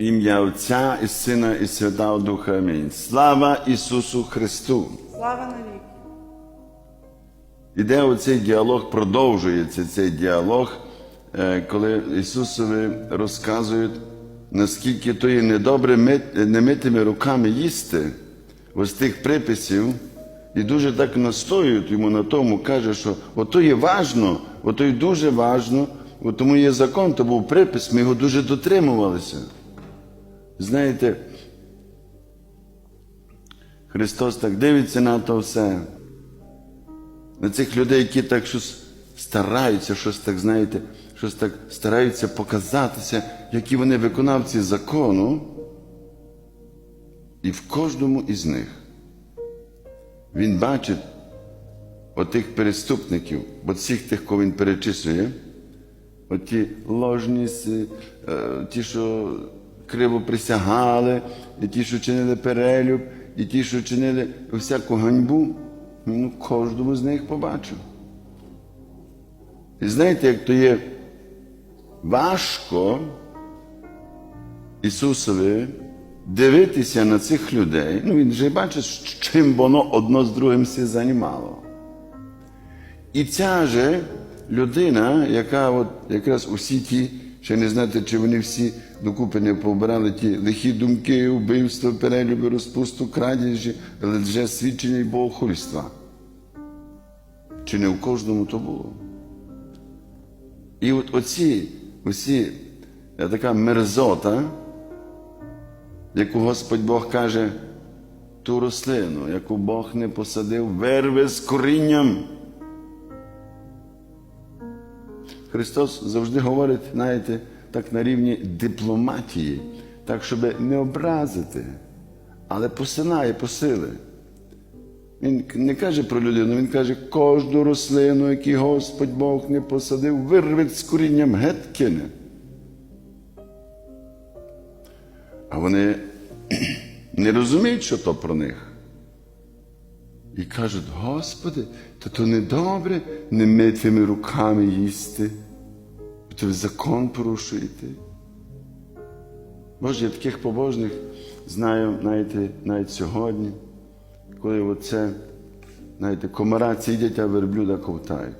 Ім'я Отця і Сина і Святого Духа. Амінь. Слава Ісусу Христу! Слава навіки. Іде оцей діалог, продовжується цей діалог, е, коли Ісусові розказують, наскільки то є недобре мит- немитими руками їсти ось тих приписів, і дуже так настоюють йому на тому, каже, що ото є важно, ото є дуже важно, тому є закон, то був припис, ми його дуже дотримувалися. Знаєте, Христос так дивиться на то все на цих людей, які так щось стараються, щось так, знаєте, щось так стараються показатися, які вони виконавці закону. І в кожному із них він бачить отих переступників, от всіх тих, кого він перечислює, оті ложні, е, ті, що криво присягали, і ті, що чинили перелюб, і ті, що чинили всяку ганьбу, ну, кожному з них побачив. І знаєте, як то є важко Ісусові дивитися на цих людей, ну він же бачить, чим воно одно з другим все займало. І ця же людина, яка от якраз усі ті, ще не знаєте, чи вони всі докупи не побирали ті лихі думки, вбивства, перелюби, розпусту, крадіжі, лже свідчення і богохульства. Чи не в кожному то було? І от оці, оці е, така мерзота, яку Господь Бог каже, ту рослину, яку Бог не посадив, верви з корінням. Христос завжди говорить, знаєте, так на рівні дипломатії, так, щоб не образити, але посинає посили. Він не каже про людину, він каже, кожну рослину, яку Господь Бог не посадив, вирвить з корінням геть. А вони не розуміють, що то про них. І кажуть, Господи, то то не добре не митими руками їсти, то закон порушуєте. Боже, я таких побожних знаю, знаєте, навіть сьогодні, коли оце, знаєте, комара сидять, а верблюда ковтають.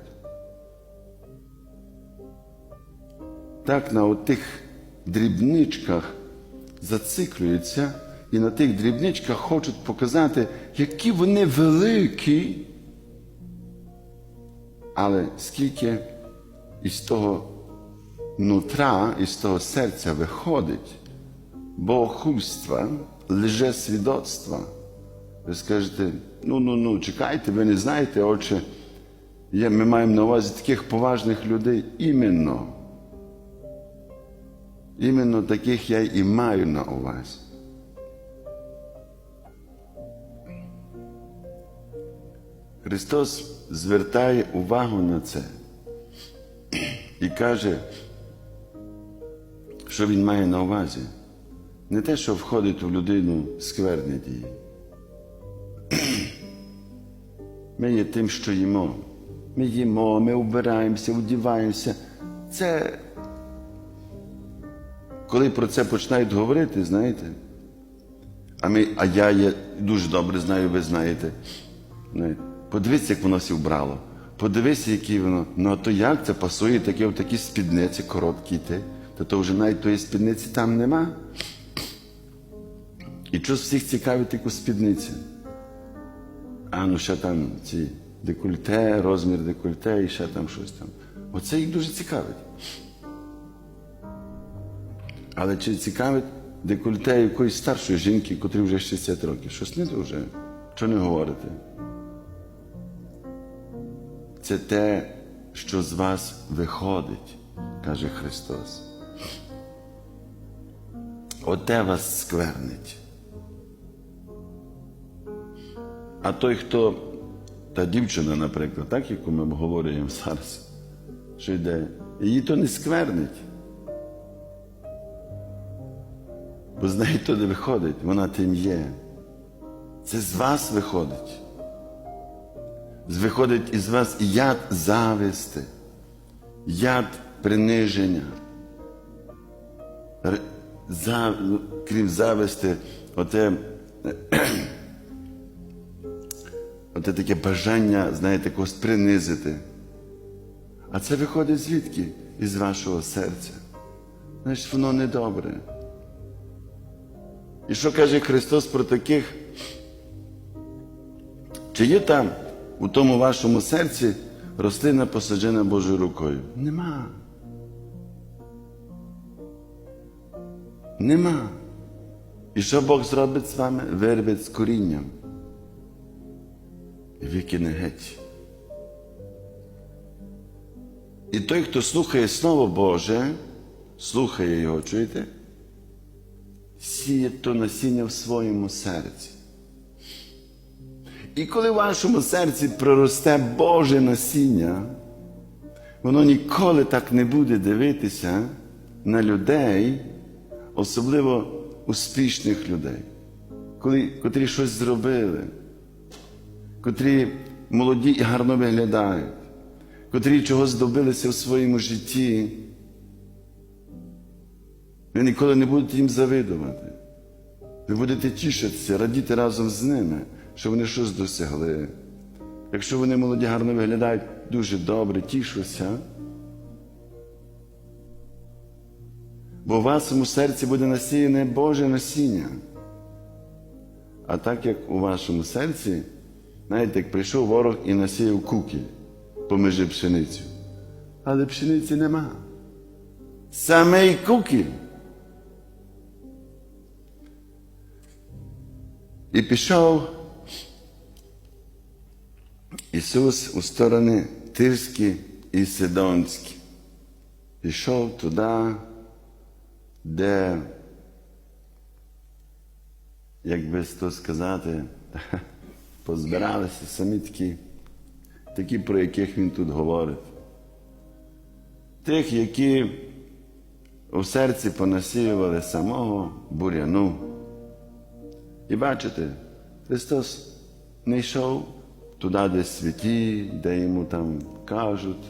Так на отих дрібничках зациклюються і на тих дрібничках хочуть показати, які вони великі. Але скільки із того нутра, із того серця виходить богохульства, лжесвідоцтва. Ви скажете, ну ну ну, чекайте, ви не знаєте, отче, ми маємо на увазі таких поважних людей іменно. Іменно таких я і маю на увазі. Христос звертає увагу на це і каже, що Він має на увазі. Не те, що входить у людину скверні дії. Ми є тим, що їмо. Ми їмо, ми вбираємося, вдіваємося. Це коли про це починають говорити, знаєте, а ми, а я є, дуже добре знаю, ви знаєте. знаєте, Подивіться, як воно всі вбрало. Подивися, які воно. Ну а то як це пасує таке в такі спідниці короткі йти. То то вже навіть тої спідниці там нема. І щось всіх цікавить таку спідницю. А ну ще там ці декольте, розмір декольте і ще там щось там. Оце їх дуже цікавить. Але чи цікавить декольте якоїсь старшої жінки, котрій вже 60 років? Щось не дуже. Чого не говорите? Це те, що з вас виходить, каже Христос. Оте вас сквернить. А той, хто, та дівчина, наприклад, так, яку ми обговорюємо зараз, що йде, її то не сквернить. Бо з неї то не виходить, вона тим є. Це з вас виходить. Виходить із вас яд зависти, яд приниження, за, крім зависти, оте, оте таке бажання, знаєте, когось принизити. А це виходить звідки? Із вашого серця. Значить, воно недобре. І що каже Христос про таких? Чи є там у тому вашому серці рослина посаджена Божою рукою? Нема. Нема. І що Бог зробить з вами? Вирве з корінням. І викине геть. І той, хто слухає Слово Боже, слухає його, чуєте? Сіє то насіння в своєму серці. І коли в вашому серці проросте Боже насіння, воно ніколи так не буде дивитися на людей, особливо успішних людей, коли, котрі щось зробили, котрі молоді і гарно виглядають, котрі чогось добилися в своєму житті. Ви ніколи не будете їм завидувати. Ви будете тішитися, радіти разом з ними, що вони щось досягли. Якщо вони молоді гарно виглядають, дуже добре, тішуся. Бо в вашому серці буде насіяне Боже насіння. А так як у вашому серці, знаєте, як прийшов ворог і насіяв куки поміж пшеницю. Але пшениці нема. Саме й кукіль. І пішов Ісус у сторони Тирські і Сидонські. Пішов туди, де, як би то сказати, позбиралися самі такі, такі, про яких він тут говорить. Тих, які у серці понасіювали самого буряну. І бачите, Христос не йшов туди, де святі, де йому там кажуть,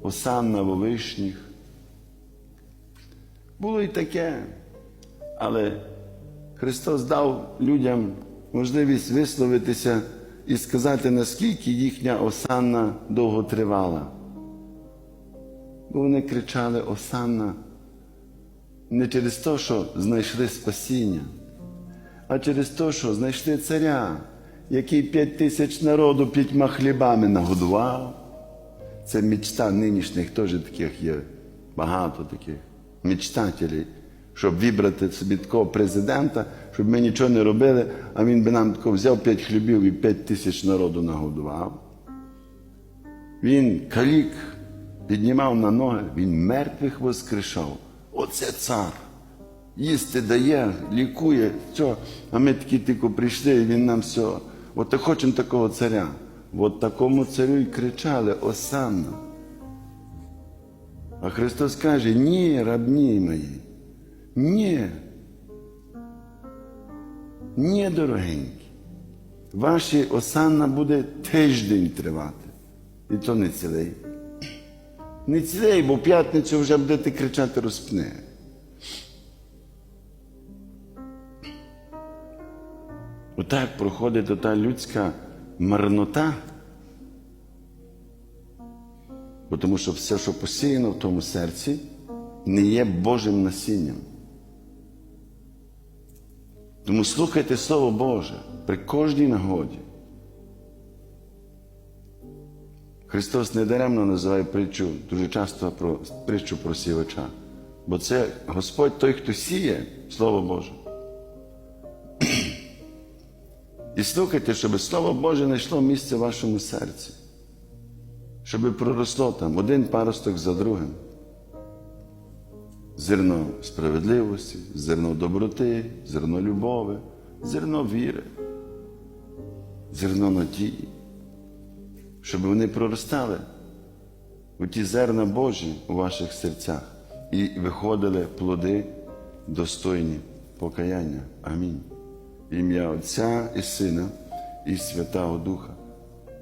осанна во вишніх. Було і таке, але Христос дав людям можливість висловитися і сказати, наскільки їхня осанна довго тривала. Бо вони кричали Осанна не через те, що знайшли спасіння, а через те, що знайшли царя, який п'ять тисяч народу п'ятьма хлібами нагодував. Це мечта нинішніх теж таких є багато таких мечтателів, щоб вибрати собі такого президента, щоб ми нічого не робили, а він би нам тако взяв п'ять хлібів і п'ять тисяч народу нагодував. Він калік піднімав на ноги, він мертвих воскрешав. Оце цар. Їсти дає, лікує, все. А ми такі тільки прийшли, і він нам все. От хочемо такого царя. От такому царю і кричали Осанна. А Христос каже, ні, рабні мої, ні. Ні, дорогенькі. Ваші осанна буде тиждень тривати. І то не цілий. Не цілий, бо в п'ятницю вже будете кричати розпни. Отак проходить ота людська марнота. Бо тому що все, що посіяно в тому серці, не є Божим насінням. Тому слухайте Слово Боже при кожній нагоді. Христос недаремно називає притчу дуже часто про притчу про сівача. Бо це Господь той, хто сіє Слово Боже. І слухайте, щоб Слово Боже знайшло місце в вашому серці, щоб проросло там один паросток за другим. Зерно справедливості, зерно доброти, зерно любові, зерно віри, зерно надії, щоб вони проростали у ті зерна Божі у ваших серцях і виходили плоди достойні покаяння. Амінь. Ім'я Отця і Сина і Святого Духа.